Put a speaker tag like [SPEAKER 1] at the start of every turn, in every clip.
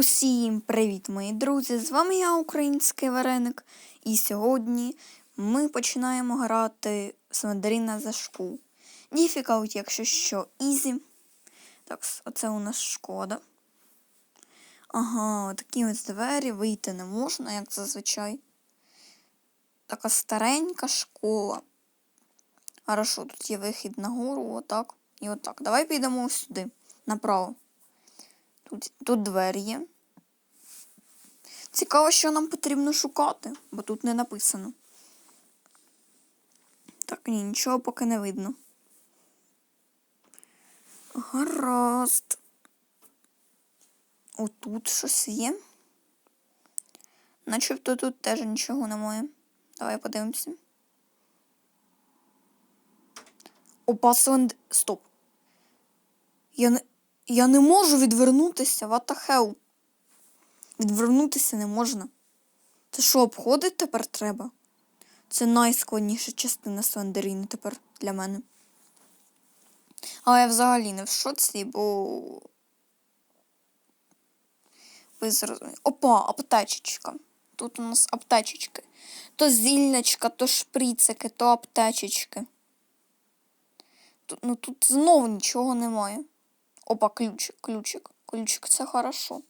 [SPEAKER 1] Усім привіт, мої друзі! З вами я, Український Вареник, і сьогодні ми починаємо грати з мандарина за шку. Difficult, якщо що, ізі. Так, оце у нас шкода. Ага, такі ось двері вийти не можна, як зазвичай. Така старенька школа. Хорошо, тут є вихід нагору, отак. І отак. Давай підемо сюди, направо. Тут, тут двері є. Цікаво, що нам потрібно шукати, бо тут не написано. Так, ні, нічого поки не видно. Гаразд. Отут щось є. Начебто тут теж нічого немає. Давай подивимося. Опа, Сленд... Стоп. Я не... Я не можу відвернутися, what the hell? Відвернутися не можна. Це що, обходить тепер треба? Це найскладніша частина Слендеріни тепер для мене. Але я взагалі не в шоці, бо. Ви зрозуміли. Опа, аптечечка. Тут у нас аптечечки. То зіллячка, то шприцики, то аптечечки. Тут, ну тут знову нічого немає. Опа, ключик, ключик. Ключик це хорошо.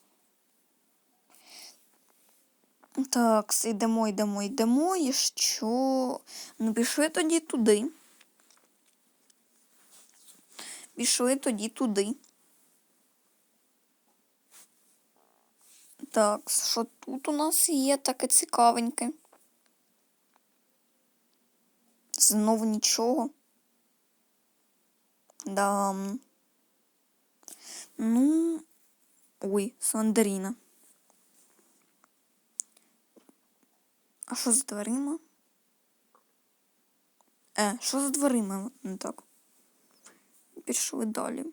[SPEAKER 1] Так, йдемо, йдемо, йдемо. І що? Ну, пішли тоді туди. Пішли тоді туди. Так, що тут у нас є таке цікавеньке? Знову нічого. Да. Ну. Ой, Слендеріна. А що з дверима? Е, що з дверима? Не так. Пішли далі.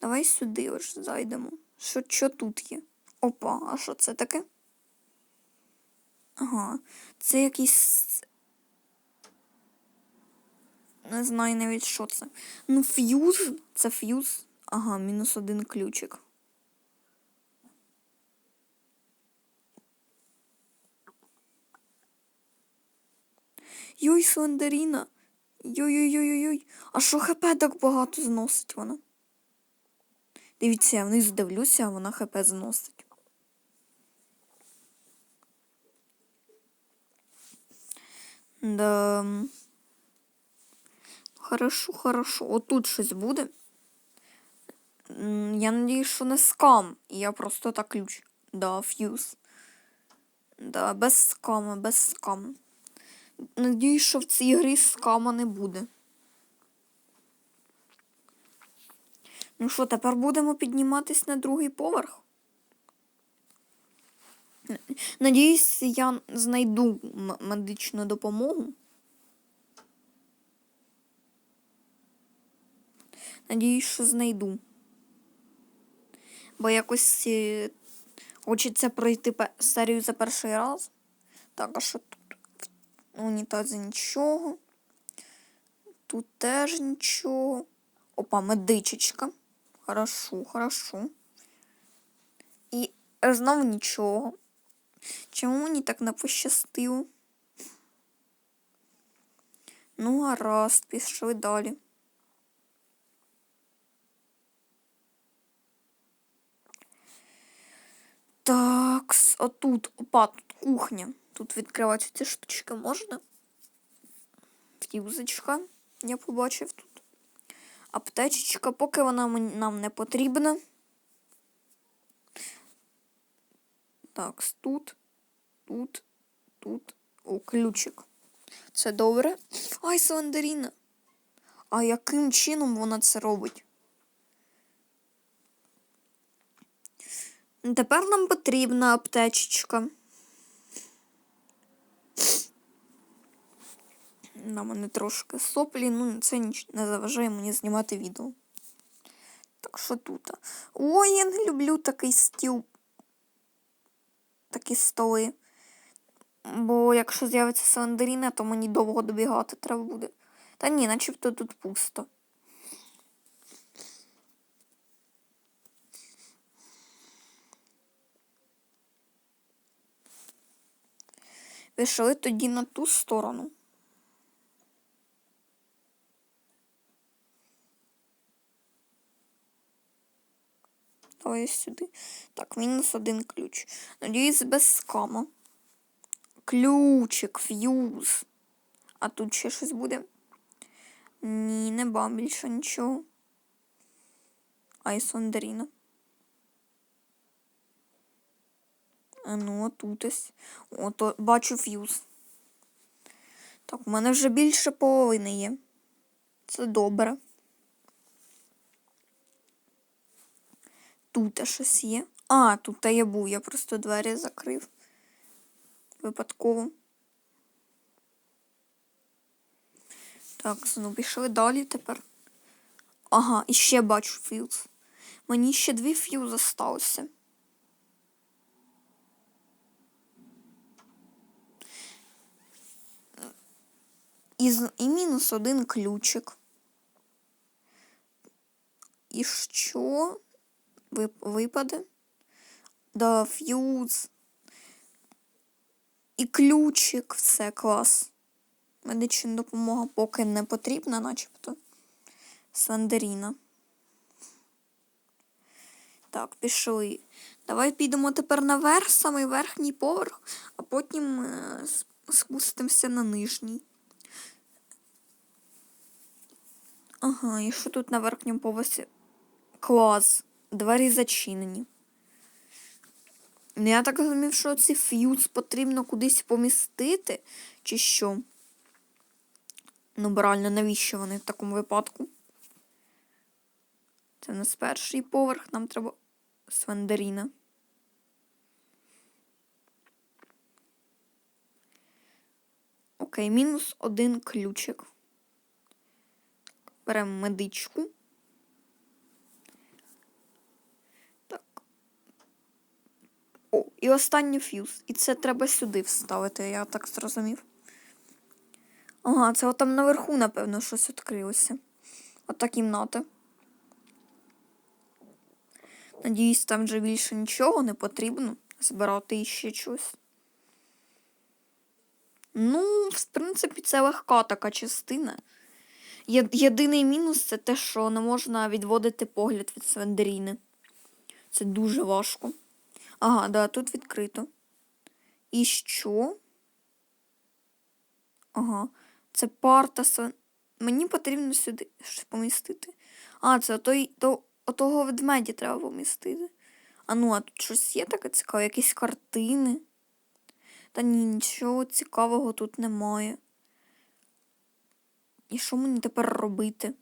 [SPEAKER 1] Давай сюди ось зайдемо. Що, що тут є? Опа, а що це таке? Ага, це якийсь. Не знаю навіть, що це. Ну, ф'юз. Це ф'юз. Ага, мінус один ключик. Йой, Слендеріна. Йой-йой-йой-йой. А що хп так багато зносить вона? Дивіться, я вниз дивлюся, а вона хп зносить. Да. Хорошо, хорошо. Отут щось буде. Я надіюсь, що не скам. Я просто так ключ. Да, фьюз. Да, без скама, без скама. Надіюсь, що в цій грі скама не буде. Ну що, тепер будемо підніматись на другий поверх? Надіюсь, я знайду медичну допомогу. Надіюсь, що знайду. Бо якось е, хочеться пройти серію за перший раз. Так, а що тут? В унітазі нічого. Тут теж нічого. Опа, медичечка. Хорошо, хорошо. І знову нічого. Чому мені так не пощастило? Ну, гаразд, пішли далі. Так, отут, опа, тут кухня. Тут відкривати ці штучки можна. Ф'юзочка, я побачив тут. Аптечечка, поки вона нам не потрібна. Так, тут, тут, тут. О, ключик. Це добре. Ай, Слендеріна. А яким чином вона це робить? Тепер нам потрібна аптечечка. на мене трошки соплі, ну це не заважає мені знімати відео. Так що тут? Ой, я не люблю такий стіл. Такі столи. Бо якщо з'явиться Селендеріна, то мені довго добігати треба буде. Та ні, начебто тут пусто. Пішли тоді на ту сторону. Давай сюди. Так, мінус один ключ. Надіюсь, без скама. Ключик, ф'юз. А тут ще щось буде? Ні, не ба більше нічого. Айсондаріна. А ну, тут ось. Ото бачу ф'юз. Так, у мене вже більше половини є. Це добре. Тут щось є. А, тут я був, я просто двері закрив. Випадково. Так, ну пішли далі тепер. Ага, і ще бачу фьюз. Мені ще дві фьюзи залишилося. І, і мінус один ключик. І що Вип- випаде? Да, фьюз. І ключик, все клас. Медична допомога поки не потрібна, начебто. Сандеріна. Так, пішли. Давай підемо тепер наверх, самий верхній поверх, а потім е, спустимося на нижній. Ага, і що тут на верхньому поверсі? Клас. Двері зачинені. Ну, я так розумів, що цей фьюз потрібно кудись помістити, чи що? Ну, бо реально, навіщо вони в такому випадку? Це у нас перший поверх, нам треба Свендеріна. Окей, мінус один ключик. Беремо медичку. Так. О, і останній фьюз. І це треба сюди вставити, я так зрозумів. Ага, це отам наверху, напевно, щось відкрилося. Ота кімната. Надіюсь, там вже більше нічого не потрібно збирати іще щось. Ну, в принципі, це легка така частина. Єдиний мінус це те, що не можна відводити погляд від Свендеріни. Це дуже важко. Ага, да, тут відкрито. І що? Ага. Це парта Свен... Мені потрібно сюди щось помістити. А, це той, то, отого ведмедя треба помістити. А ну, а тут щось є таке цікаве, якісь картини. Та ні, нічого цікавого тут немає. І що мені тепер робити?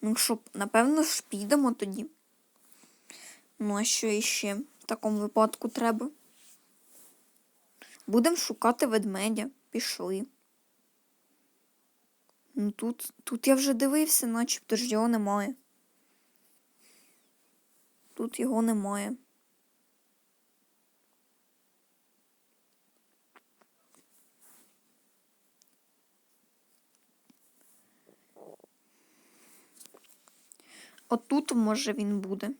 [SPEAKER 1] Ну, що, напевно ж підемо тоді. Ну, а що іще в такому випадку треба? Будемо шукати ведмедя. Пішли. Ну тут, тут я вже дивився, начебто ж його немає. Тут його немає. Отут, може, він буде.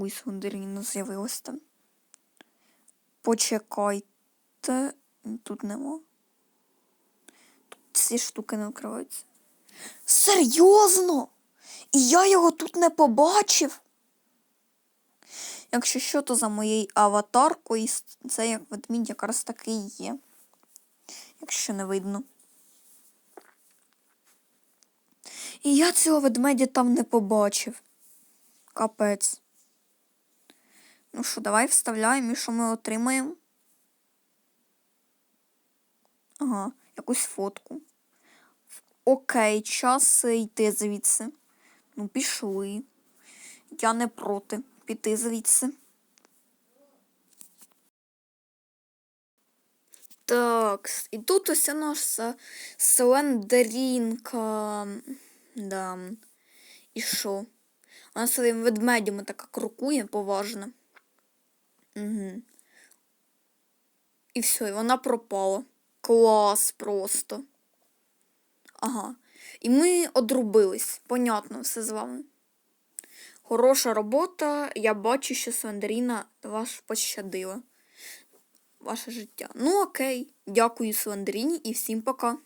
[SPEAKER 1] Ой, Сундеріна з'явилась там. Почекайте. Тут нема. Тут ці штуки не відкриваються. Серйозно? І я його тут не побачив. Якщо що, то за моєю аватаркою це як ведмідь якраз таки і є. Якщо не видно. І я цього ведмедя там не побачив. Капець. Ну що, давай вставляємо і що ми отримаємо? Ага, якусь фотку. Окей, час йти звідси. Ну, пішли. Я не проти піти звідси. Так, і тут ось наша слендерінка. Да. І що? Вона своїм ведмедями така крокує поважно. Угу. І все, і вона пропала. Клас просто. Ага. І ми одрубились. Понятно все з вами. Хороша робота. Я бачу, що Слендеріна вас пощадила. Ваше життя. Ну окей. Дякую Слендеріні і всім пока.